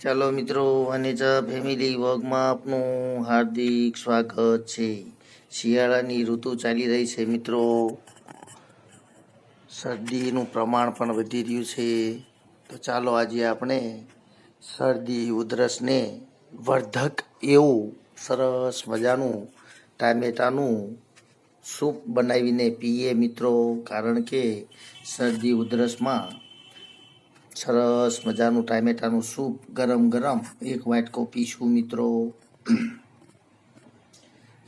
ચાલો મિત્રો વનેજા ફેમિલી વર્ગમાં આપનું હાર્દિક સ્વાગત છે. શિયાળાની ઋતુ ચાલી રહી છે મિત્રો. શરદીનું પ્રમાણ પણ વધી રહ્યું છે. તો ચાલો આજે આપણે શરદી ઉધરસને વર્ધક એવું સરસ મજાનું ટામેટાનું સૂપ બનાવીને પીએ મિત્રો. કારણ કે શરદી ઉધરસમાં સરસ મજાનું ટામેટાનું સૂપ, ગરમ ગરમ. એક વાટકો પીશું મિત્રો.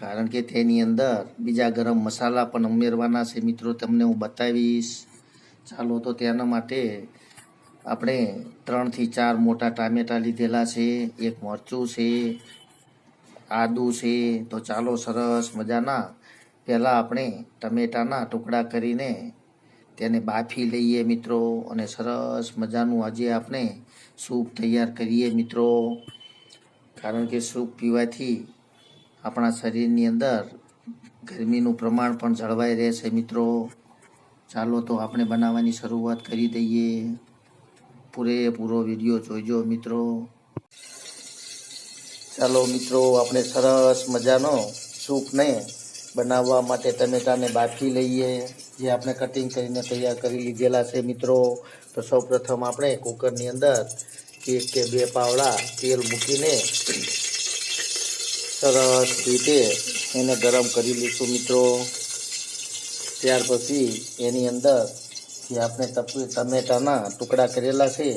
કારણ કે તેની અંદર બીજા ગરમ મસાલા પણ ઉમેરવાના છે મિત્રો, તમને હું બતાવીશ. ચાલો તો તેના માટે આપણે ત્રણથી ચાર મોટા ટામેટા લીધેલા છે. એક મરચું છે, આદું છે. તો ચાલો સરસ મજાના. પહેલાં આપણે ટમેટાના ટુકડા કરીને તેને બાફી લઈએ મિત્રો અને સરસ મજાનું આજે આપણે સૂપ તૈયાર કરીએ મિત્રો. કારણ કે સૂપ પીવાથી આપણા શરીરની અંદર ગરમીનું પ્રમાણ પણ જળવાઈ રહેશે મિત્રો. ચાલો તો આપણે બનાવવાની શરૂઆત કરી દઈએ. પૂરેપૂરો વીડિયો જોઈજો મિત્રો. ચાલો મિત્રો, આપણે સરસ મજાનો સૂપને બનાવવા માટે ટમેટાને બાફી લઈએ, જે આપણે કટિંગ કરીને તૈયાર કરી લીધેલા છે મિત્રો. તો સૌપ્રથમ આપણે કુકરની અંદર એક કે બે પાવડા તેલ મૂકીને સરસ રીતે એને ગરમ કરી લઈશું મિત્રો. ત્યાર પછી એની અંદર જે આપણે ટમેટાના ટુકડા કરેલા છે,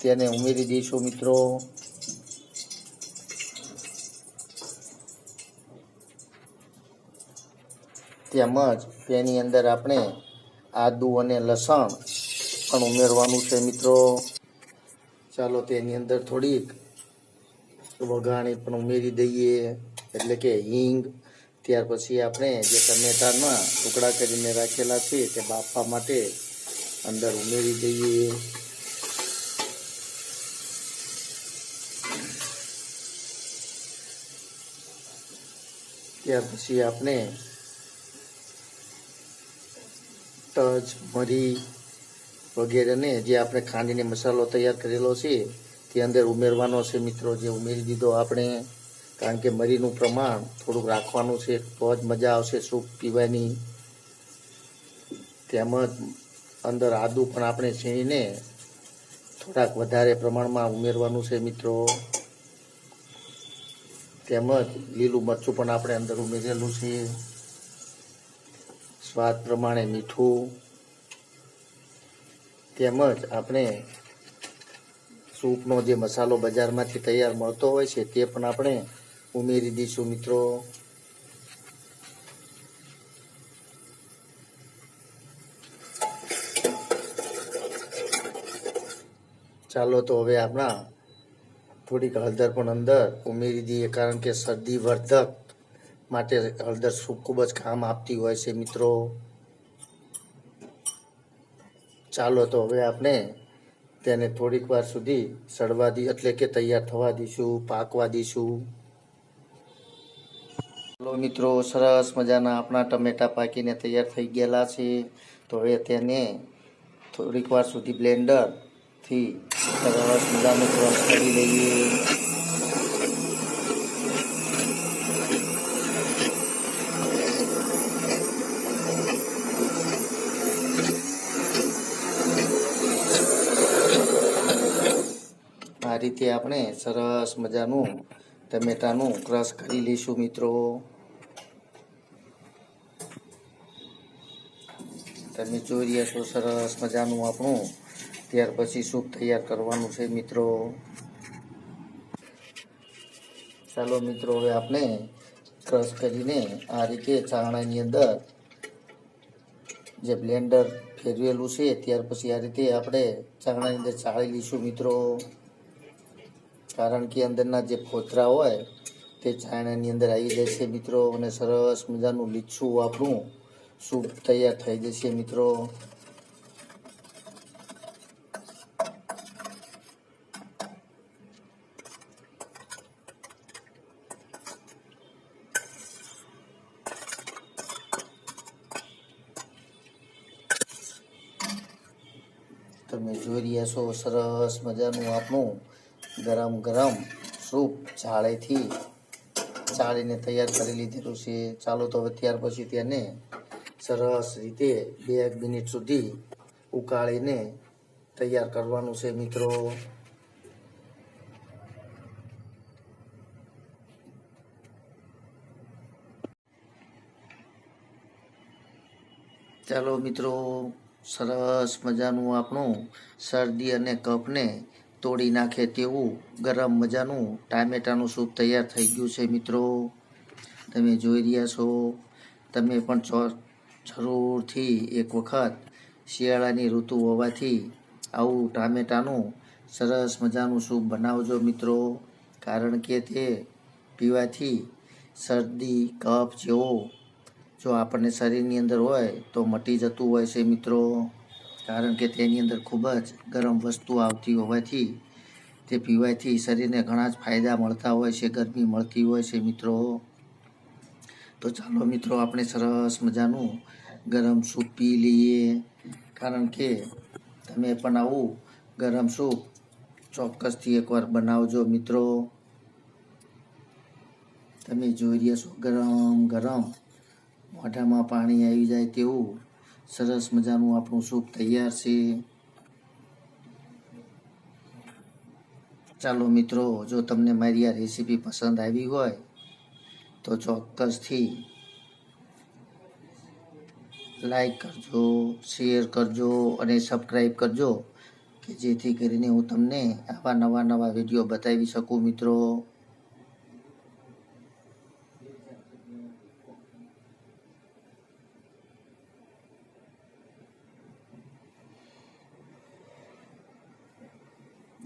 તેને ઉમેરી દઈશું મિત્રો. તેમજ તેની અંદર આપણે આદુ અને લસણ પણ ઉમેરવાનું છે મિત્રો. ચાલો તેની અંદર થોડીક વઘાણી પણ ઉમેરી દઈએ. એટલે કે હિંગ. ત્યાર પછી આપણે જે ટમેટાના ટુકડા કરીને રાખેલા છે તે બાફવા માટે અંદર ઉમેરી દઈએ. ત્યાર પછી આપણે તજ, મરી વગેરેને જે આપણે ખાંડીને મસાલો તૈયાર કરેલો છે, તે અંદર ઉમેરવાનો છે મિત્રો. જે ઉમેરી દીધો આપણે, કારણ કે મરીનું પ્રમાણ થોડુંક રાખવાનું છે, તો જ મજા આવશે સૂપ પીવાની. તેમજ અંદર આદુ પણ આપણે છીણીને થોડાક વધારે પ્રમાણમાં ઉમેરવાનું છે મિત્રો. તેમજ લીલું મરચું પણ આપણે અંદર ઉમેરેલું છે. સ્વાદ પ્રમાણે મીઠું તેમજ આપણે સૂપનો જે મસાલો બજારમાંથી તૈયાર મળતો હોય છે તે પણ આપણે ઉમેરી દઈશું મિત્રો. ચાલો તો હવે આપણા થોડીક હળદર પણ અંદર ઉમેરી દઈએ કારણ કે શરદી વર્ધક માટે હળદર સૂપ ખૂબ જ કામ આપતી હોય છે, મિત્રો. ચાલો તો હવે આપણે તેને થોડીક વાર સુધી સડવા દી, એટલે કે તૈયાર થવા દઈશું, પાકવા દઈશું. ચાલો મિત્રો, સરસ મજાના આપણા ટમેટા પાકીને તૈયાર થઈ ગયેલા છે. તો હવે તેને થોડીક વાર સુધી બ્લેન્ડરથી સરસ મજાનું ક્રશ કરી લઈએ. આ રીતે આપણે સરસ મજાનું ટમેટાનું ક્રશ કરી લઈશું મિત્રો. તમે જોઈ રહ્યા છો સરસ મજાનું આપણું. ત્યાર પછી સૂપ તૈયાર કરવાનું છે મિત્રો. ચાલો મિત્રો, હવે આપણે ક્રશ કરીને આ રીતે ચાણાની અંદર જે બ્લેન્ડર ફેરવેલું છે, ત્યાર પછી આ રીતે આપણે ચાણાની અંદર ચાળી લઈશું મિત્રો. કારણ કે અંદરના જે ફોતરા હોય, તે ચાયણાની અંદર આવી જાય છે મિત્રો. અને સરસ મજાનું લીચું આપણું સૂપ તૈયાર થઈ જશે મિત્રો. તમે જોઈ રહ્યા છો, સરસ મજાનું આપણું ગરમ ગરમ સૂપ જાળીથી ચાળીને તૈયાર કરી લીધેલું છે. ચાલો તો હવે ત્યાર પછી તેને સરસ રીતે બે એક મિનિટ સુધી ઉકાળીને તૈયાર કરવાનું છે મિત્રો. ચાલો મિત્રો, સરસ મજાનું આપણું શરદી અને કફને તોડી નાખે તેવું ગરમ મજાનું ટામેટાનું સૂપ તૈયાર થઈ ગયું છે, મિત્રો. તમે જોઈ રહ્યા છો. તમે પણ જરૂરથી એક વખત શિયાળાની ઋતુ હોવાથી આવું ટામેટાનું સરસ મજાનું સૂપ બનાવજો, મિત્રો. કારણ કે તે પીવાથી શરદી, કફ જેવો જો આપણને શરીરની અંદર હોય તો મટી જતું હોય છે, મિત્રો. કારણ કે તેની અંદર ખૂબ જ ગરમ વસ્તુ આવતી હોવાથી, તે પીવાથી શરીરને ઘણા જ ફાયદા મળતા હોય છે, ગરમી મળતી હોય છે મિત્રો. તો ચાલો મિત્રો, આપણે સરસ મજાનું ગરમ સૂપ પી લઈએ. કારણ કે તમે પણ આવું ગરમ સૂપ ચોક્કસથી એકવાર બનાવજો મિત્રો. તમે જોઈ રહ્યા છો, ગરમ ગરમ મોઢામાં પાણી આવી જાય તેવું. સરસ મજાનું આપણું સૂપ તૈયાર છે. ચાલો મિત્રો, જો તમને મારી આ રેસીપી પસંદ આવી હોય, તો ચોક્કસથી લાઈક કરજો, શેર કરજો અને સબસ્ક્રાઈબ કરજો, કે જેથી કરીને હું તમને આવા નવા નવા વીડિયો બતાવી શકું મિત્રો.